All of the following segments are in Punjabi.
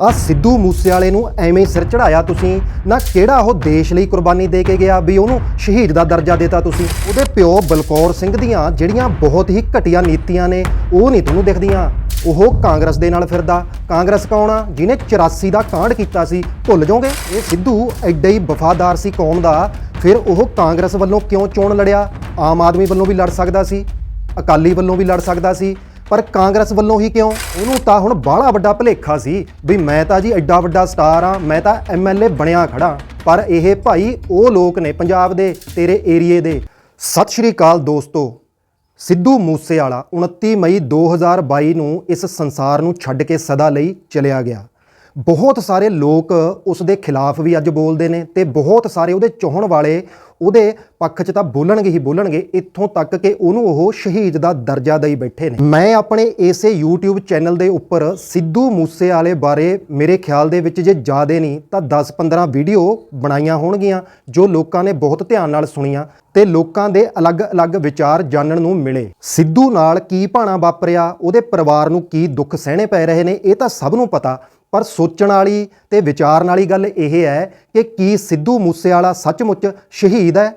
ਆ ਸਿੱਧੂ ਮੂਸੇਵਾਲੇ ਨੂੰ ਐਵੇਂ ਸਿਰ ਚੜਾਇਆ ਤੁਸੀਂ। ਨਾ ਕਿਹੜਾ ਉਹ ਦੇਸ਼ ਲਈ ਕੁਰਬਾਨੀ ਦੇ ਕੇ ਗਿਆ ਵੀ ਉਹਨੂੰ ਸ਼ਹੀਦ ਦਾ ਦਰਜਾ ਦਿੱਤਾ ਤੁਸੀਂ। ਉਹਦੇ ਪਿਓ ਬਲਕੌਰ ਸਿੰਘ ਦੀਆਂ ਜਿਹੜੀਆਂ ਬਹੁਤ ਹੀ ਘਟੀਆ ਨੀਤੀਆਂ ਨੇ, ਉਹ ਨਹੀਂ ਤੁਹਾਨੂੰ ਦਿਖਦੀਆਂ। ਉਹ ਕਾਂਗਰਸ ਦੇ ਨਾਲ ਫਿਰਦਾ। ਕਾਂਗਰਸ ਕੌਣ ਆ? ਜਿਹਨੇ 84 ਦਾ ਕਾਂਡ ਕੀਤਾ ਸੀ। ਭੁੱਲ ਜਾਓਗੇ? ਇਹ ਸਿੱਧੂ ਐਡਾ ਹੀ ਵਫਾਦਾਰ ਸੀ ਕੌਮ ਦਾ। ਫਿਰ ਉਹ ਕਾਂਗਰਸ ਵੱਲੋਂ ਕਿਉਂ ਚੋਣ ਲੜਿਆ? ਆਮ ਆਦਮੀ ਵੱਲੋਂ ਵੀ ਲੜ ਸਕਦਾ ਸੀ। ਅਕਾਲੀ ਵੱਲੋਂ ਵੀ ਲੜ ਸਕਦਾ ਸੀ। ਪਰ ਕਾਂਗਰਸ ਵੱਲੋਂ ਹੀ ਕਿਉਂ? ਉਹਨੂੰ ਤਾਂ ਹੁਣ ਬਾਹਲਾ ਵੱਡਾ ਭਲੇਖਾ ਸੀ ਵੀ ਮੈਂ ਤਾਂ ਜੀ ਐਡਾ ਵੱਡਾ ਸਟਾਰ ਆ ਮੈਂ ਤਾਂ ਐਮਐਲਏ ਬਣਿਆ ਖੜਾ। ਪਰ ਇਹ ਭਾਈ ਉਹ ਲੋਕ ਨੇ ਪੰਜਾਬ ਦੇ, ਤੇਰੇ ਏਰੀਏ ਦੇ। ਸਤਿ ਸ਼੍ਰੀ ਅਕਾਲ ਦੋਸਤੋ। ਸਿੱਧੂ ਮੂਸੇਵਾਲਾ 29 ਮਈ 2022 ਨੂੰ ਇਸ ਸੰਸਾਰ ਨੂੰ ਛੱਡ ਕੇ ਸਦਾ ਲਈ ਚਲਿਆ ਗਿਆ। ਬਹੁਤ ਸਾਰੇ ਲੋਕ ਉਸ ਦੇ ਖਿਲਾਫ ਵੀ ਅੱਜ ਬੋਲਦੇ ਨੇ ਤੇ ਬਹੁਤ ਸਾਰੇ ਉਹਦੇ ਚਾਹਣ ਵਾਲੇ ਉਹਦੇ ਪੱਖ 'ਚ ਤਾਂ ਬੋਲਣਗੇ ਹੀ ਬੋਲਣਗੇ, ਇੱਥੋਂ ਤੱਕ ਕਿ ਉਹਨੂੰ ਉਹ ਸ਼ਹੀਦ ਦਾ ਦਰਜਾ ਦੇਈ ਬੈਠੇ ਨੇ। ਮੈਂ ਆਪਣੇ ਇਸੇ YouTube ਚੈਨਲ ਦੇ ਉੱਪਰ ਸਿੱਧੂ ਮੂਸੇਵਾਲੇ ਬਾਰੇ ਮੇਰੇ ਖਿਆਲ ਦੇ ਵਿੱਚ ਜੇ ਜ਼ਿਆਦੇ ਨਹੀਂ ਤਾਂ 10-15 ਵੀਡੀਓ ਬਣਾਈਆਂ ਹੋਣਗੀਆਂ, ਜੋ ਲੋਕਾਂ ਨੇ ਬਹੁਤ ਧਿਆਨ ਨਾਲ ਸੁਣੀਆਂ ਤੇ ਲੋਕਾਂ ਦੇ ਅਲੱਗ-ਅਲੱਗ ਵਿਚਾਰ ਜਾਣਨ ਨੂੰ ਮਿਲੇ। ਸਿੱਧੂ ਨਾਲ ਕੀ ਭਾਣਾ ਵਾਪਰਿਆ, ਉਹਦੇ ਪਰਿਵਾਰ ਨੂੰ ਕੀ ਦੁੱਖ ਸਹਿਣੇ ਪੈ ਰਹੇ ਨੇ, ਇਹ ਤਾਂ ਸਭ ਨੂੰ ਪਤਾ ਪਰ ਸੋਚਣ ਵਾਲੀ ਤੇ ਵਿਚਾਰਨ ਵਾਲੀ ਗੱਲ ਇਹ ਹੈ ਕਿ ਕੀ ਸਿੱਧੂ ਮੂਸੇਵਾਲਾ ਸੱਚਮੁੱਚ ਸ਼ਹੀਦ ਹੈ?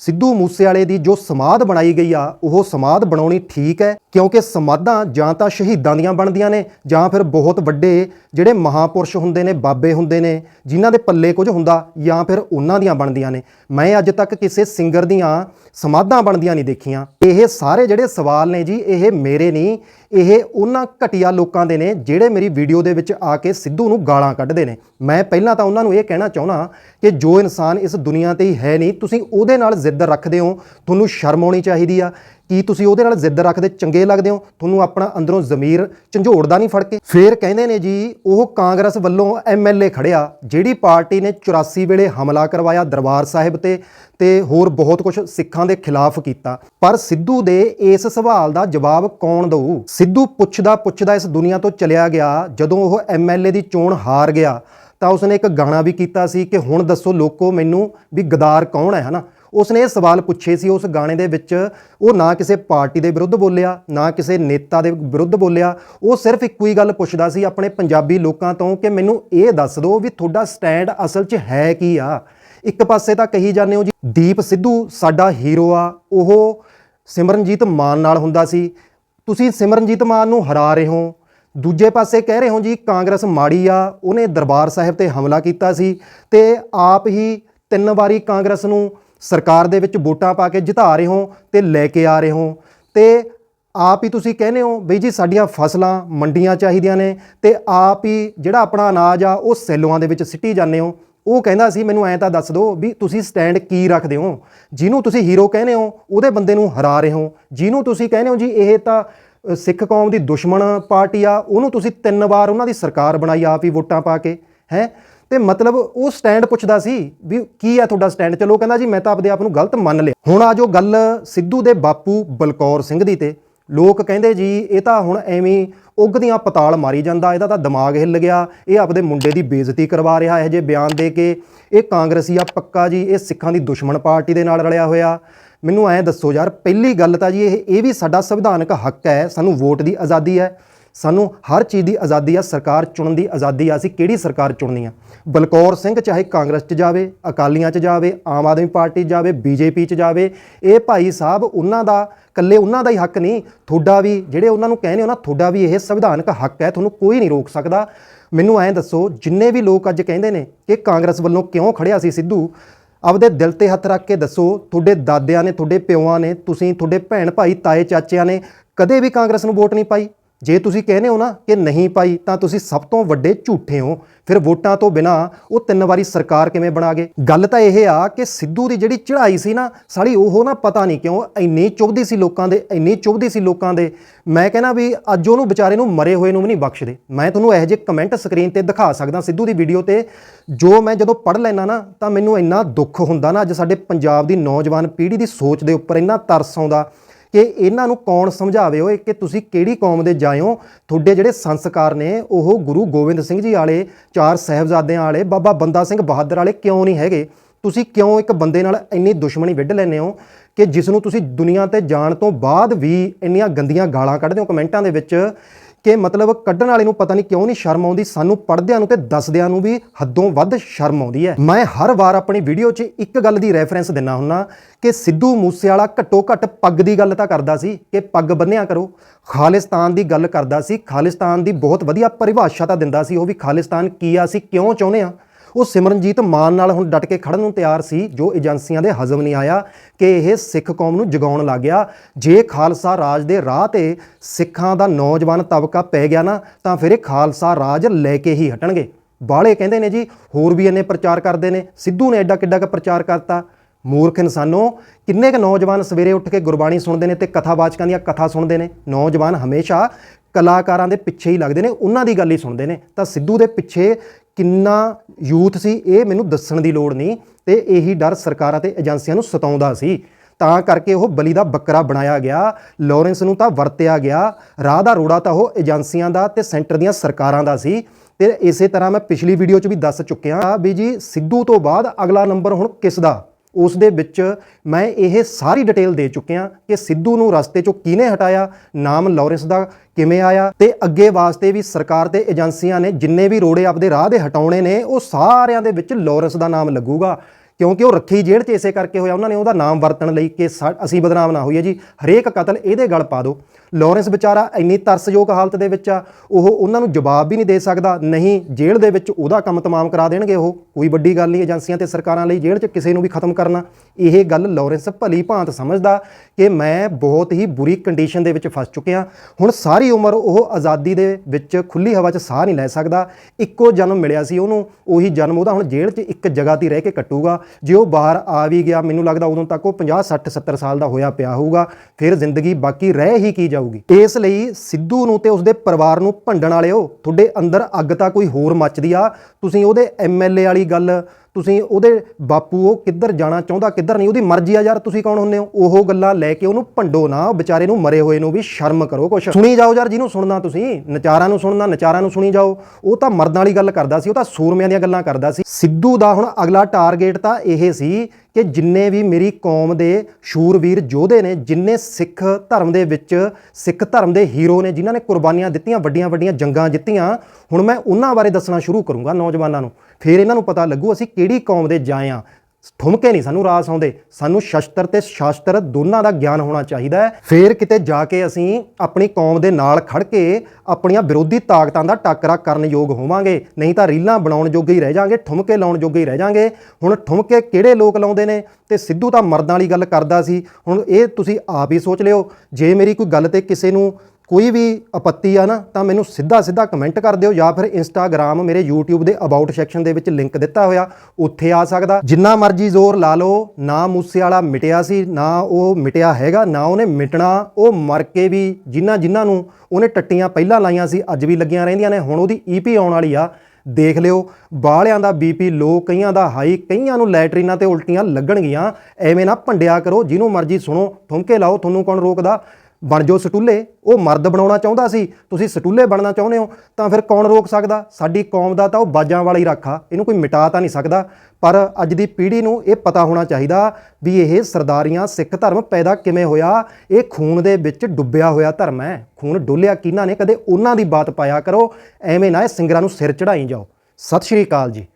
ਸਿੱਧੂ ਮੂਸੇਵਾਲੇ ਦੀ ਜੋ ਸਮਾਧ ਬਣਾਈ ਗਈ ਆ, ਉਹ ਸਮਾਧ ਬਣਾਉਣੀ ਠੀਕ ਹੈ ਕਿਉਂਕਿ ਸਮਾਧਾਂ ਜਾਂ ਤਾਂ ਸ਼ਹੀਦਾਂ ਦੀਆਂ ਬਣਦੀਆਂ ਨੇ ਜਾਂ ਫਿਰ ਬਹੁਤ ਵੱਡੇ ਜਿਹੜੇ ਮਹਾਪੁਰਸ਼ ਹੁੰਦੇ ਨੇ, ਬਾਬੇ ਹੁੰਦੇ ਨੇ, ਜਿਨ੍ਹਾਂ ਦੇ ਪੱਲੇ ਕੁਝ ਹੁੰਦਾ ਜਾਂ ਫਿਰ ਉਹਨਾਂ ਦੀਆਂ ਬਣਦੀਆਂ ਨੇ। ਮੈਂ ਅੱਜ ਤੱਕ ਕਿਸੇ ਸਿੰਗਰ ਦੀਆਂ ਸਮਾਧਾਂ ਬਣਦੀਆਂ ਨਹੀਂ ਦੇਖੀਆਂ। ਇਹ ਸਾਰੇ ਜਿਹੜੇ ਸਵਾਲ ਨੇ ਜੀ, ਇਹ ਮੇਰੇ ਨਹੀਂ ਇਹ ਉਹਨਾਂ ਘਟੀਆ ਲੋਕਾਂ ਦੇ ਨੇ ਜਿਹੜੇ ਮੇਰੀ ਵੀਡੀਓ ਦੇ ਵਿੱਚ ਆ ਕੇ ਸਿੱਧੂ ਨੂੰ ਗਾਲਾਂ ਕੱਢਦੇ ਨੇ। ਮੈਂ ਪਹਿਲਾਂ ਤਾਂ ਉਹਨਾਂ ਨੂੰ ਇਹ ਕਹਿਣਾ ਚਾਹੁੰਦਾ ਕਿ ਜੋ ਇਨਸਾਨ ਇਸ ਦੁਨੀਆ ਤੇ ਹੀ ਹੈ ਨਹੀਂ, ਤੁਸੀਂ ਉਹਦੇ ਨਾਲ ਜ਼ਿੱਦ ਰੱਖਦੇ ਹੋ, ਤੁਹਾਨੂੰ ਸ਼ਰਮ ਆਉਣੀ ਚਾਹੀਦੀ ਆ। ਕੀ ਤੁਸੀਂ ਉਹਦੇ ਨਾਲ ਜ਼ਿੱਦ ਰੱਖਦੇ, ਚੰਗੇ ਲੱਗਦੇ ਹੋ? ਤੁਹਾਨੂੰ ਆਪਣਾ ਅੰਦਰੋਂ ਜ਼ਮੀਰ ਝੰਜੋੜਦਾ ਨਹੀਂ ਫੜ ਕੇ? ਫੇਰ ਕਹਿੰਦੇ ਨੇ ਜੀ, ਉਹ ਕਾਂਗਰਸ ਵੱਲੋਂ ਐਮਐਲਏ ਖੜਿਆ, ਜਿਹੜੀ ਪਾਰਟੀ ਨੇ 84 ਵੇਲੇ ਹਮਲਾ ਕਰਵਾਇਆ ਦਰਬਾਰ ਸਾਹਿਬ ਤੇ ਤੇ ਹੋਰ ਬਹੁਤ ਕੁਝ ਸਿੱਖਾਂ ਦੇ ਖਿਲਾਫ ਕੀਤਾ। ਪਰ ਸਿੱਧੂ ਦੇ ਇਸ ਸਵਾਲ ਦਾ ਜਵਾਬ ਕੌਣ ਦਊ? ਸਿੱਧੂ ਪੁੱਛਦਾ ਪੁੱਛਦਾ ਇਸ ਦੁਨੀਆ ਤੋਂ ਚਲਿਆ ਗਿਆ। ਜਦੋਂ ਉਹ ਐਮਐਲਏ ਦੀ ਚੋਣ ਹਾਰ ਗਿਆ, ਤਾਂ ਉਸਨੇ ਇੱਕ ਗਾਣਾ ਵੀ ਕੀਤਾ ਸੀ ਕਿ ਹੁਣ ਦੱਸੋ ਲੋਕੋ ਮੈਨੂੰ ਵੀ ਗਦਾਰ ਕੌਣ ਹੈ, ਹਨਾ? ਉਸਨੇ ਇਹ ਸਵਾਲ ਪੁੱਛੇ ਸੀ ਉਸ ਗਾਣੇ ਦੇ ਵਿੱਚ। ਉਹ ਨਾ ਕਿਸੇ ਪਾਰਟੀ ਦੇ ਵਿਰੁੱਧ ਬੋਲਿਆ, ਨਾ ਕਿਸੇ ਨੇਤਾ ਦੇ ਵਿਰੁੱਧ ਬੋਲਿਆ। ਉਹ ਸਿਰਫ ਇੱਕੋ ਹੀ ਗੱਲ ਪੁੱਛਦਾ ਸੀ ਆਪਣੇ ਪੰਜਾਬੀ ਲੋਕਾਂ ਤੋਂ ਕਿ ਮੈਨੂੰ ਇਹ ਦੱਸ ਦਿਓ ਵੀ ਤੁਹਾਡਾ ਸਟੈਂਡ ਅਸਲ 'ਚ ਹੈ ਕੀ ਆ। ਇੱਕ ਪਾਸੇ ਤਾਂ ਕਹੀ ਜਾਂਦੇ ਹੋ ਜੀ, ਦੀਪ ਸਿੱਧੂ ਸਾਡਾ ਹੀਰੋ ਆ, ਉਹ ਸਿਮਰਨਜੀਤ ਮਾਨ ਨਾਲ ਹੁੰਦਾ ਸੀ। ਤੁਸੀਂ ਸਿਮਰਨਜੀਤ ਮਾਨ ਨੂੰ ਹਰਾ ਰਹੇ ਹੋ। ਦੂਜੇ ਪਾਸੇ ਕਹਿ ਰਹੇ ਹੋ ਜੀ, ਕਾਂਗਰਸ ਮਾੜੀ ਆ, ਉਹਨੇ ਦਰਬਾਰ ਸਾਹਿਬ ਤੇ ਹਮਲਾ ਕੀਤਾ ਸੀ ਤੇ ਆਪ ਹੀ ਤਿੰਨ ਵਾਰੀ ਕਾਂਗਰਸ ਨੂੰ ਸਰਕਾਰ ਦੇ ਵਿੱਚ ਵੋਟਾਂ ਪਾ ਕੇ ਜਿਤਾ ਰਹੇ ਹੋ ਤੇ ਲੈ ਕੇ ਆ ਰਹੇ ਹੋ। ਤੇ ਆਪ ਹੀ ਤੁਸੀਂ ਕਹਿੰਦੇ ਹੋ ਬਈ ਜੀ ਸਾਡੀਆਂ ਫਸਲਾਂ ਮੰਡੀਆਂ ਚਾਹੀਦੀਆਂ ਨੇ ਤੇ ਆਪ ਹੀ ਜਿਹੜਾ ਆਪਣਾ ਅਨਾਜ ਆ ਉਹ ਸੈਲੋਆਂ ਦੇ ਵਿੱਚ ਸਿੱਟੀ ਜਾਂਦੇ ਹੋ। ਉਹ ਕਹਿੰਦਾ ਸੀ, ਮੈਨੂੰ ਐਂ ਤਾਂ ਦੱਸ ਦਿਓ ਵੀ ਤੁਸੀਂ ਸਟੈਂਡ ਕੀ ਰੱਖਦੇ ਹੋ? ਜਿਹਨੂੰ ਤੁਸੀਂ ਹੀਰੋ ਕਹਿੰਦੇ ਹੋ, ਉਹਦੇ ਬੰਦੇ ਨੂੰ ਹਰਾ ਰਹੇ ਹੋ। ਜਿਹਨੂੰ ਤੁਸੀਂ ਕਹਿੰਦੇ ਹੋ ਜੀ, ਇਹ ਤਾਂ ਸਿੱਖ ਕੌਮ ਦੀ ਦੁਸ਼ਮਣ ਪਾਰਟੀ ਆ, ਉਹਨੂੰ ਤੁਸੀਂ ਤਿੰਨ ਵਾਰ ਉਹਨਾਂ ਦੀ ਸਰਕਾਰ ਬਣਾਈ, ਆਪ ਹੀ ਵੋਟਾਂ ਪਾ ਕੇ, ਹੈ? ਤੇ ਮਤਲਬ ਉਹ ਸਟੈਂਡ ਪੁੱਛਦਾ ਸੀ ਵੀ ਕੀ ਆ ਤੁਹਾਡਾ ਸਟੈਂਡ ਚਲੋ ਕਹਿੰਦਾ ਜੀ, ਮੈਂ ਤਾਂ ਆਪਦੇ ਆਪ ਨੂੰ ਗਲਤ ਮੰਨ ਲਿਆ। ਹੁਣ ਆ ਜੋ ਗੱਲ ਸਿੱਧੂ ਦੇ ਬਾਪੂ ਬਲਕੌਰ ਸਿੰਘ ਦੀ ਤੇ। ਲੋਕ ਕਹਿੰਦੇ ਜੀ, ਇਹ ਤਾਂ ਹੁਣ ਐਵੇਂ ਉਗਦੀਆਂ ਪਤਾਲ ਮਾਰੀ ਜਾਂਦਾ, ਇਹਦਾ ਤਾਂ ਦਿਮਾਗ ਹਿੱਲ ਗਿਆ, ਇਹ ਆਪਦੇ ਮੁੰਡੇ ਦੀ ਬੇਇੱਜ਼ਤੀ ਕਰਵਾ ਰਿਹਾ, ਇਹ ਜੇ ਬਿਆਨ ਦੇ ਕੇ। ਇਹ ਕਾਂਗਰਸੀ ਆ, ਪੱਕਾ ਜੀ, ਇਹ ਸਿੱਖਾਂ ਦੀ ਦੁਸ਼ਮਣ ਪਾਰਟੀ ਦੇ ਨਾਲ ਰਲਿਆ ਹੋਇਆ। ਮੈਨੂੰ ਐਂ ਦੱਸੋ ਯਾਰ, ਪਹਿਲੀ ਗੱਲ ਤਾਂ ਜੀ, ਇਹ ਇਹ ਵੀ ਸਾਡਾ ਸੰਵਿਧਾਨਕ ਹੱਕ ਹੈ, ਸਾਨੂੰ ਵੋਟ ਦੀ ਆਜ਼ਾਦੀ ਹੈ। ਸਾਨੂੰ ਹਰ ਚੀਜ਼ ਦੀ ਆਜ਼ਾਦੀ ਆ, ਸਰਕਾਰ ਚੁਣਨ ਦੀ ਆਜ਼ਾਦੀ ਆ, ਅਸੀਂ ਕਿਹੜੀ ਸਰਕਾਰ ਚੁਣਨੀ ਆ? ਬਲਕੌਰ ਸਿੰਘ ਚਾਹੇ ਕਾਂਗਰਸ 'ਚ ਜਾਵੇ, ਅਕਾਲੀਆਂ 'ਚ ਜਾਵੇ, ਆਮ ਆਦਮੀ ਪਾਰਟੀ 'ਚ ਜਾਵੇ, ਬੀਜੇਪੀ 'ਚ ਜਾਵੇ, ਇਹ ਭਾਈ ਸਾਹਿਬ ਉਹਨਾਂ ਦਾ ਕੱਲੇ ਉਹਨਾਂ ਦਾ ਹੀ ਹੱਕ ਨਹੀਂ, ਤੁਹਾਡਾ ਵੀ, ਜਿਹੜੇ ਉਹਨਾਂ ਨੂੰ ਕਹਿੰਦੇ ਹੋ ਨਾ, ਤੁਹਾਡਾ ਵੀ ਇਹ ਸੰਵਿਧਾਨਕ ਹੱਕ ਹੈ, ਤੁਹਾਨੂੰ ਕੋਈ ਨਹੀਂ ਰੋਕ ਸਕਦਾ। ਮੈਨੂੰ ਐਂ ਦੱਸੋ, ਜਿੰਨੇ ਵੀ ਲੋਕ ਅੱਜ ਕਹਿੰਦੇ ਨੇ ਕਿ ਕਾਂਗਰਸ ਵੱਲੋਂ ਕਿਉਂ ਖੜਿਆ ਸੀ ਸਿੱਧੂ, ਆਪਦੇ ਦਿਲ ਤੇ ਹੱਥ ਰੱਖ ਕੇ ਦੱਸੋ, ਤੁਹਾਡੇ ਦਾਦਿਆਂ ਨੇ, ਤੁਹਾਡੇ ਪਿਓਾਂ ਨੇ, ਤੁਸੀਂ, ਤੁਹਾਡੇ ਭੈਣ ਭਾਈ, ਤਾਏ ਚਾਚਿਆਂ ਨੇ ਕਦੇ ਵੀ ਕਾਂਗਰਸ ਨੂੰ ਵੋਟ ਨਹੀਂ ਪਾਈ? ਜੇ ਤੁਸੀਂ ਕਹਿੰਦੇ ਹੋ ਨਾ ਕਿ ਨਹੀਂ ਪਾਈ ਤਾਂ ਤੁਸੀਂ ਸਭ ਤੋਂ ਵੱਡੇ ਝੂਠੇ ਹੋ। ਫਿਰ ਵੋਟਾਂ ਤੋਂ ਬਿਨਾ ਉਹ ਤਿੰਨ ਵਾਰੀ ਸਰਕਾਰ ਕਿਵੇਂ ਬਣਾ ਗਏ? ਗੱਲ ਤਾਂ ਇਹ ਆ ਕਿ ਸਿੱਧੂ ਦੀ ਜਿਹੜੀ ਚੜ੍ਹਾਈ ਸੀ ਨਾ, ਸਾਲੀ ਉਹ ਨਾ ਪਤਾ ਨਹੀਂ ਕਿਉਂ ਇੰਨੀ ਚੁਭਦੀ ਸੀ ਲੋਕਾਂ ਦੇ, ਇੰਨੀ ਚੁਭਦੀ ਸੀ ਲੋਕਾਂ ਦੇ। ਮੈਂ ਕਹਿੰਦਾ ਵੀ ਅੱਜ ਉਹਨੂੰ ਵਿਚਾਰੇ ਨੂੰ ਮਰੇ ਹੋਏ ਨੂੰ ਵੀ ਨਹੀਂ ਬਖਸ਼ਦੇ। ਮੈਂ ਤੁਹਾਨੂੰ ਇਹੋ ਜਿਹੇ ਕਮੈਂਟ ਸਕਰੀਨ ਤੇ ਦਿਖਾ ਸਕਦਾ ਸਿੱਧੂ ਦੀ ਵੀਡੀਓ ਤੇ। ਜੋ ਮੈਂ ਜਦੋਂ ਪੜ੍ਹ ਲੈਣਾ ਨਾ, ਤਾਂ ਮੈਨੂੰ ਇੰਨਾ ਦੁੱਖ ਹੁੰਦਾ ਨਾ, ਅੱਜ ਸਾਡੇ ਪੰਜਾਬ ਦੀ ਨੌਜਵਾਨ ਪੀੜ੍ਹੀ ਦੀ ਸੋਚ ਦੇ ਉੱਪਰ ਇੰਨਾ ਤਰਸ ਆਉਂਦਾ। ਕਿ ਇਹਨਾਂ ਨੂੰ ਕੌਣ ਸਮਝਾਵੇ? ਓਏ ਕਿ ਤੁਸੀਂ ਕਿਹੜੀ ਕੌਮ ਦੇ ਜਾਇਓ? ਤੁਹਾਡੇ ਜਿਹੜੇ ਸੰਸਕਾਰ ਨੇ, ਉਹ ਗੁਰੂ ਗੋਬਿੰਦ ਸਿੰਘ ਜੀ ਵਾਲੇ, ਚਾਰ ਸਹਿਬਜ਼ਾਦਿਆਂ ਵਾਲੇ, ਬਾਬਾ ਬੰਦਾ ਸਿੰਘ ਬਹਾਦਰ ਵਾਲੇ ਕਿਉਂ ਨਹੀਂ ਹੈਗੇ? ਤੁਸੀਂ ਕਿਉਂ ਇੱਕ ਬੰਦੇ ਨਾਲ ਇੰਨੀ ਦੁਸ਼ਮਣੀ ਵਿੱਢ ਲੈਂਦੇ ਹੋ ਕਿ ਜਿਸ ਨੂੰ ਤੁਸੀਂ ਦੁਨੀਆ ਤੇ ਜਾਣ ਤੋਂ ਬਾਅਦ ਵੀ ਇੰਨੀਆਂ ਗੰਦੀਆਂ ਗਾਲਾਂ ਕੱਢਦੇ ਹੋ ਕਮੈਂਟਾਂ ਦੇ ਵਿੱਚ? ਕਿ ਮਤਲਬ ਕੱਢਣ ਵਾਲੇ ਨੂੰ ਪਤਾ ਨਹੀਂ ਕਿਉਂ ਨਹੀਂ ਸ਼ਰਮ ਆਉਂਦੀ, ਸਾਨੂੰ ਪੜ੍ਹਦਿਆਂ ਨੂੰ ਤੇ ਦੱਸਦਿਆਂ ਨੂੰ ਵੀ ਹੱਦੋਂ ਵੱਧ ਸ਼ਰਮ ਆਉਂਦੀ ਹੈ। ਮੈਂ ਹਰ ਵਾਰ ਆਪਣੀ ਵੀਡੀਓ 'ਚ ਇੱਕ ਗੱਲ ਦੀ ਰੈਫਰੈਂਸ ਦਿੰਨਾ ਹੁੰਨਾ ਕਿ ਸਿੱਧੂ ਮੂਸੇਵਾਲਾ ਘੱਟੋ ਘੱਟ ਪੱਗ ਦੀ ਗੱਲ ਤਾਂ ਕਰਦਾ ਸੀ ਕਿ ਪੱਗ ਬੰਨਿਆ ਕਰੋ। ਖਾਲਿਸਤਾਨ ਦੀ ਗੱਲ ਕਰਦਾ ਸੀ, ਖਾਲਿਸਤਾਨ ਦੀ ਬਹੁਤ ਵਧੀਆ ਪਰਿਭਾਸ਼ਾ ਤਾਂ ਦਿੰਦਾ ਸੀ, ਉਹ ਵੀ ਖਾਲਿਸਤਾਨ ਕੀ ਆ, ਅਸੀਂ ਕਿਉਂ ਚਾਹੁੰਦੇ ਆ ਉਹ ਸਿਮਰਨਜੀਤ ਮਾਨ ਨਾਲ ਹੁਣ ਡਟ ਕੇ ਖੜਨ ਨੂੰ ਤਿਆਰ ਸੀ, ਜੋ ਏਜੰਸੀਆਂ ਦੇ ਹਜ਼ਮ ਨਹੀਂ ਆਇਆ ਕਿ ਇਹ ਸਿੱਖ ਕੌਮ ਨੂੰ ਜਗਾਉਣ ਲੱਗ ਗਿਆ। ਜੇ ਖਾਲਸਾ ਰਾਜ ਦੇ ਰਾਹ ਤੇ ਸਿੱਖਾਂ ਦਾ ਨੌਜਵਾਨ ਤਬਕਾ ਪੈ ਗਿਆ ਨਾ, ਤਾਂ ਫਿਰ ਇਹ ਖਾਲਸਾ ਰਾਜ ਲੈ ਕੇ ਹੀ ਹਟਣਗੇ। ਬਾਲੇ ਕਹਿੰਦੇ ਨੇ ਜੀ, ਹੋਰ ਵੀ ਇੰਨੇ ਪ੍ਰਚਾਰ ਕਰਦੇ ਨੇ। ਸਿੱਧੂ ਨੇ ਐਡਾ ਕਿੱਡਾ ਕੁ ਪ੍ਰਚਾਰ ਕਰਤਾ। ਮੂਰਖ ਇਨਸਾਨੋ, ਕਿੰਨੇ ਕ ਨੌਜਵਾਨ ਸਵੇਰੇ ਉੱਠ ਕੇ ਗੁਰਬਾਣੀ ਸੁਣਦੇ ਨੇ ਤੇ ਕਥਾਵਾਚਕਾਂ ਦੀਆਂ ਕਥਾ ਸੁਣਦੇ ਨੇ? ਨੌਜਵਾਨ ਹਮੇਸ਼ਾ ਕਲਾਕਾਰਾਂ ਦੇ ਪਿੱਛੇ ਹੀ ਲੱਗਦੇ ਨੇ, ਉਹਨਾਂ ਦੀ ਗੱਲ ਹੀ ਸੁਣਦੇ ਨੇ। ਤਾਂ ਸਿੱਧੂ ਦੇ ਪਿੱਛੇ ਕਿੰਨਾ ਯੂਥ ਸੀ, ਇਹ ਮੈਨੂੰ ਦੱਸਣ ਦੀ ਲੋੜ ਨਹੀਂ ਤੇ ਇਹੀ ਡਰ ਸਰਕਾਰਾਂ ਤੇ ਏਜੰਸੀਆਂ ਨੂੰ ਸਤਾਉਂਦਾ ਸੀ। ਤਾਂ ਕਰਕੇ ਉਹ ਬਲੀ ਦਾ ਬੱਕਰਾ ਬਣਾਇਆ ਗਿਆ, ਲਾਰੈਂਸ ਨੂੰ ਤਾਂ ਵਰਤਿਆ ਗਿਆ, ਰਾਹ ਦਾ ਰੋੜਾ ਤਾਂ ਉਹ ਏਜੰਸੀਆਂ ਦਾ ਤੇ ਸੈਂਟਰ ਦੀਆਂ ਸਰਕਾਰਾਂ ਦਾ ਸੀ। ਤੇ ਇਸੇ ਤਰ੍ਹਾਂ ਮੈਂ ਪਿਛਲੀ ਵੀਡੀਓ 'ਚ ਵੀ ਦੱਸ ਚੁੱਕਿਆ ਵੀ ਜੀ, ਸਿੱਧੂ ਤੋਂ ਬਾਅਦ ਅਗਲਾ ਨੰਬਰ ਹੁਣ ਕਿਸ ਦਾ? ਉਸ ਦੇ ਵਿੱਚ ਮੈਂ ਇਹ ਸਾਰੀ ਡਿਟੇਲ ਦੇ ਚੁੱਕਿਆ ਕਿ ਸਿੱਧੂ ਨੂੰ ਰਸਤੇ 'ਚੋਂ ਕਿਹਨੇ ਹਟਾਇਆ, ਨਾਮ ਲਾਰੈਂਸ ਦਾ ਕਿਵੇਂ ਆਇਆ ਤੇ ਅੱਗੇ ਵਾਸਤੇ ਵੀ ਸਰਕਾਰ ਤੇ ਏਜੰਸੀਆਂ ਨੇ ਜਿੰਨੇ ਵੀ ਰੋੜੇ ਆਪਦੇ ਰਾਹ ਦੇ ਹਟਾਉਣੇ ਨੇ, ਉਹ ਸਾਰਿਆਂ ਦੇ ਵਿੱਚ ਲਾਰੈਂਸ ਦਾ ਨਾਮ ਲੱਗੂਗਾ। ਕਿਉਂਕਿ ਉਹ ਰੱਖੀ ਜੇਲ੍ਹ 'ਚ ਇਸੇ ਕਰਕੇ ਹੋਇਆ, ਉਹਨਾਂ ਨੇ ਉਹਦਾ ਨਾਮ ਵਰਤਣ ਲਈ ਕਿ ਸਾ- ਅਸੀਂ ਬਦਨਾਮ ਨਾ ਹੋਈਏ ਜੀ। ਹਰੇਕ ਕਤਲ ਇਹਦੇ ਗਲ ਪਾ ਦਿਓ। ਲਾਰੈਂਸ ਵਿਚਾਰਾ ਇੰਨੀ ਤਰਸਯੋਗ ਹਾਲਤ ਦੇ ਵਿੱਚ ਆ, ਉਹ ਉਹਨਾਂ ਨੂੰ ਜਵਾਬ ਵੀ ਨਹੀਂ ਦੇ ਸਕਦਾ, ਨਹੀਂ ਜੇਲ੍ਹ ਦੇ ਵਿੱਚ ਉਹਦਾ ਕੰਮ ਤਮਾਮ ਕਰਾ ਦੇਣਗੇ ਉਹ। ਕੋਈ ਵੱਡੀ ਗੱਲ ਨਹੀਂ, ਏਜੰਸੀਆਂ ਤੇ ਸਰਕਾਰਾਂ ਲਈ ਜੇਲ੍ਹ 'ਚ ਕਿਸੇ ਨੂੰ ਵੀ ਖਤਮ ਕਰਨਾ। ਇਹ ਗੱਲ ਲਾਰੈਂਸ ਭਲੀ ਭਾਂਤ ਸਮਝਦਾ ਕਿ ਮੈਂ ਬਹੁਤ ਹੀ ਬੁਰੀ ਕੰਡੀਸ਼ਨ ਦੇ ਵਿੱਚ ਫਸ ਚੁੱਕਿਆ। ਹੁਣ ਸਾਰੀ ਉਮਰ ਉਹ ਆਜ਼ਾਦੀ ਦੇ ਵਿੱਚ ਖੁੱਲੀ ਹਵਾ 'ਚ ਸਾਹ ਨਹੀਂ ਲੈ ਸਕਦਾ। ਇੱਕੋ ਜਨਮ ਮਿਲਿਆ ਸੀ ਉਹਨੂੰ, ਉਹੀ ਜਨਮ ਉਹਦਾ ਹੁਣ ਜੇਲ੍ਹ 'ਚ ਇੱਕ ਜਗ੍ਹਾ ਤੇ ਰਹਿ ਕੇ ਕੱਟੂਗਾ। ਜੇ ਉਹ ਬਾਹਰ ਆ ਵੀ ਗਿਆ, ਮੈਨੂੰ ਲੱਗਦਾ ਉਦੋਂ ਤੱਕ ਉਹ 50 60 70 ਸਾਲ ਦਾ ਹੋਇਆ ਪਿਆ ਹੋਊਗਾ, ਫਿਰ ਜ਼ਿੰਦਗੀ ਬਾਕੀ ਰਹਿ ਹੀ ਕੀ ਜਾਊਗੀ। ਇਸ ਲਈ ਸਿੱਧੂ ਨੂੰ ਤੇ ਉਸਦੇ ਪਰਿਵਾਰ ਨੂੰ ਭੰਡਣ ਵਾਲਿਓ, ਤੁਹਾਡੇ ਅੰਦਰ ਅੱਗ ਤਾਂ ਕੋਈ ਹੋਰ ਮੱਚਦੀ ਆ। ਤੁਸੀਂ ਉਹਦੇ ਐਮਐਲਏ ਵਾਲੀ ਗੱਲ ਤੁਸੀਂ ਉਹਦੇ ਬਾਪੂ ਉਹ ਕਿੱਧਰ ਜਾਣਾ ਚਾਹੁੰਦਾ, ਕਿੱਧਰ ਨਹੀਂ, ਉਹਦੀ ਮਰਜ਼ੀ ਆ ਯਾਰ, ਤੁਸੀਂ ਕੌਣ ਹੁੰਦੇ ਹੋ? ਉਹ ਗੱਲਾਂ ਲੈ ਕੇ ਉਹਨੂੰ ਭੰਡੋ ਨਾ, ਉਹ ਵਿਚਾਰੇ ਨੂੰ ਮਰੇ ਹੋਏ ਨੂੰ ਵੀ ਸ਼ਰਮ ਕਰੋ ਕੁਛ। ਸੁਣੀ ਜਾਓ ਯਾਰ ਜਿਹਨੂੰ ਸੁਣਨਾ ਤੁਸੀਂ, ਨਚਾਰਾਂ ਨੂੰ ਸੁਣਨਾ, ਨਚਾਰਾਂ ਨੂੰ ਸੁਣੀ ਜਾਓ। ਉਹ ਤਾਂ ਮਰਦਾਂ ਵਾਲੀ ਗੱਲ ਕਰਦਾ ਸੀ, ਉਹ ਤਾਂ ਸੂਰਮਿਆਂ ਦੀਆਂ ਗੱਲਾਂ ਕਰਦਾ ਸੀ। ਸਿੱਧੂ ਦਾ ਹੁਣ ਅਗਲਾ ਟਾਰਗੇਟ ਤਾਂ ਇਹ ਸੀ ਕਿ ਜਿੰਨੇ ਵੀ ਮੇਰੀ ਕੌਮ ਦੇ ਸ਼ੂਰਵੀਰ ਯੋਧੇ ਨੇ, ਜਿੰਨੇ ਸਿੱਖ ਧਰਮ ਦੇ ਵਿੱਚ ਸਿੱਖ ਧਰਮ ਦੇ ਹੀਰੋ ਨੇ, ਜਿਨ੍ਹਾਂ ਨੇ ਕੁਰਬਾਨੀਆਂ ਦਿੱਤੀਆਂ ਵੱਡੀਆਂ ਵੱਡੀਆਂ ਜੰਗਾਂ ਜਿੱਤੀਆਂ, ਹੁਣ ਮੈਂ ਉਹਨਾਂ ਬਾਰੇ ਦੱਸਣਾ ਸ਼ੁਰੂ ਕਰੂੰਗਾ ਨੌਜਵਾਨਾਂ ਨੂੰ। ਫਿਰ ਇਹਨਾਂ ਨੂੰ ਪਤਾ ਲੱਗੂ ਅਸੀਂ ਕਿਹੜੀ ਕੌਮ ਦੇ ਜਾਏ ਆ। ਠੁਮਕੇ ਨਹੀਂ ਸਾਨੂੰ ਰਾਸ ਆਉਂਦੇ ਸਾਨੂੰ ਸ਼ਸਤਰ ਤੇ ਸ਼ਾਸਤਰ ਦੋਨਾਂ ਦਾ ਗਿਆਨ ਹੋਣਾ ਚਾਹੀਦਾ ਹੈ। ਫੇਰ ਕਿਤੇ ਜਾ ਕੇ ਅਸੀਂ ਆਪਣੀ ਕੌਮ ਦੇ ਨਾਲ ਖੜ ਕੇ ਆਪਣੀਆਂ ਵਿਰੋਧੀ ਤਾਕਤਾਂ ਦਾ ਟੱਕਰਾ ਕਰਨ ਯੋਗ ਹੋਵਾਂਗੇ। ਨਹੀਂ ਤਾਂ ਰੀਲਾਂ ਬਣਾਉਣ ਜੋਗੇ ਹੀ ਰਹਿ ਜਾਾਂਗੇ ਠੁਮਕੇ ਲਾਉਣ ਜੋਗੇ ਹੀ ਰਹਿ ਜਾਾਂਗੇ। ਹੁਣ ਠੁਮਕੇ ਕਿਹੜੇ ਲੋਕ ਲਾਉਂਦੇ ਨੇ? ਤੇ ਸਿੱਧੂ ਤਾਂ ਮਰਦਾਂ ਵਾਲੀ ਗੱਲ ਕਰਦਾ ਸੀ। ਹੁਣ ਇਹ ਤੁਸੀਂ ਆਪ ਹੀ ਸੋਚ ਲਿਓ। ਜੇ ਮੇਰੀ ਕੋਈ ਗੱਲ ਤੇ ਕਿਸੇ ਨੂੰ ਕੋਈ ਵੀ ਆਪੱਤੀ ਆ ਨਾ, ਤਾਂ ਮੈਨੂੰ ਸਿੱਧਾ ਸਿੱਧਾ ਕਮੈਂਟ ਕਰ ਦਿਓ ਜਾਂ ਫਿਰ ਇੰਸਟਾਗ੍ਰam ਮੇਰੇ YouTube ਦੇ ਅਬਾਊਟ ਸੈਕਸ਼ਨ ਦੇ ਵਿੱਚ ਲਿੰਕ ਦਿੱਤਾ ਹੋਇਆ, ਉੱਥੇ ਆ ਸਕਦਾ। ਜਿੰਨਾ ਮਰਜ਼ੀ ਜ਼ੋਰ ਲਾ ਲਓ, ਨਾ ਮੂਸੇ ਵਾਲਾ ਮਿਟਿਆ ਸੀ, ਨਾ ਉਹ ਮਿਟਿਆ ਹੈਗਾ, ਨਾ ਉਹਨੇ ਮਿਟਣਾ, ਉਹ ਮਰ ਕੇ ਵੀ ਜਿਨ੍ਹਾਂ ਜਿਨ੍ਹਾਂ ਨੂੰ ਉਹਨੇ ਟੱਟੀਆਂ ਪਹਿਲਾਂ ਲਾਈਆਂ ਸੀ, ਅੱਜ ਵੀ ਲੱਗੀਆਂ ਰਹਿੰਦੀਆਂ ਨੇ, ਹੁਣ ਉਹਦੀ ਈਪੀ ਆਉਣ ਵਾਲੀ ਆ, ਦੇਖ ਲਿਓ। ਬਾਹਲਿਆਂ ਦਾ ਬੀਪੀ ਲੋ ਕਈਆਂ ਦਾ ਹਾਈ ਕਈਆਂ ਨੂੰ ਲੈਟਰੀਨਾਂ ਤੇ ਉਲਟੀਆਂ ਲੱਗਣਗੀਆਂ, ਐਵੇਂ ਨਾ ਭੰਡਿਆ ਕਰੋ, ਜਿਹਨੂੰ ਮਰਜ਼ੀ ਸੁਣੋ, ਠੁਮਕੇ ਲਾਓ, ਤੁਹਾਨੂੰ ਕੌਣ ਰੋਕਦਾ? ਬਣ ਜੋ ਸਟੂਲੇ। ਉਹ ਮਰਦ ਬਣਾਉਣਾ ਚਾਹੁੰਦਾ ਸੀ। ਤੁਸੀਂ ਸਟੂਲੇ ਬਣਨਾ ਚਾਹੁੰਦੇ ਹੋ, ਤਾਂ ਫਿਰ ਕੌਣ ਰੋਕ ਸਕਦਾ? ਸਾਡੀ ਕੌਮ ਦਾ ਤਾਂ ਉਹ ਬਾਜਾਂ ਵਾਲੀ ਹੀ ਰੱਖਾ ਇਹਨੂੰ ਕੋਈ ਮਿਟਾ ਤਾਂ ਨਹੀਂ ਸਕਦਾ। ਪਰ ਅੱਜ ਦੀ ਪੀੜ੍ਹੀ ਨੂੰ ਇਹ ਪਤਾ ਹੋਣਾ ਚਾਹੀਦਾ ਵੀ ਇਹ ਸਰਦਾਰੀਆਂ ਸਿੱਖ ਧਰਮ ਪੈਦਾ ਕਿਵੇਂ ਹੋਇਆ। ਇਹ ਖੂਨ ਦੇ ਵਿੱਚ ਡੁੱਬਿਆ ਹੋਇਆ ਧਰਮ ਹੈ। ਖੂਨ ਡੋਲਿਆ ਕਿਹਨਾਂ ਨੇ? ਕਦੇ ਉਹਨਾਂ ਦੀ ਬਾਤ ਪਾਇਆ ਕਰੋ। ਐਵੇਂ ਨਾ ਇਹ ਸਿੰਗਰਾਂ ਨੂੰ ਸਿਰ ਚੜਾਈ ਜਾਓ। ਸਤਿ ਸ਼੍ਰੀ ਅਕਾਲ ਜੀ।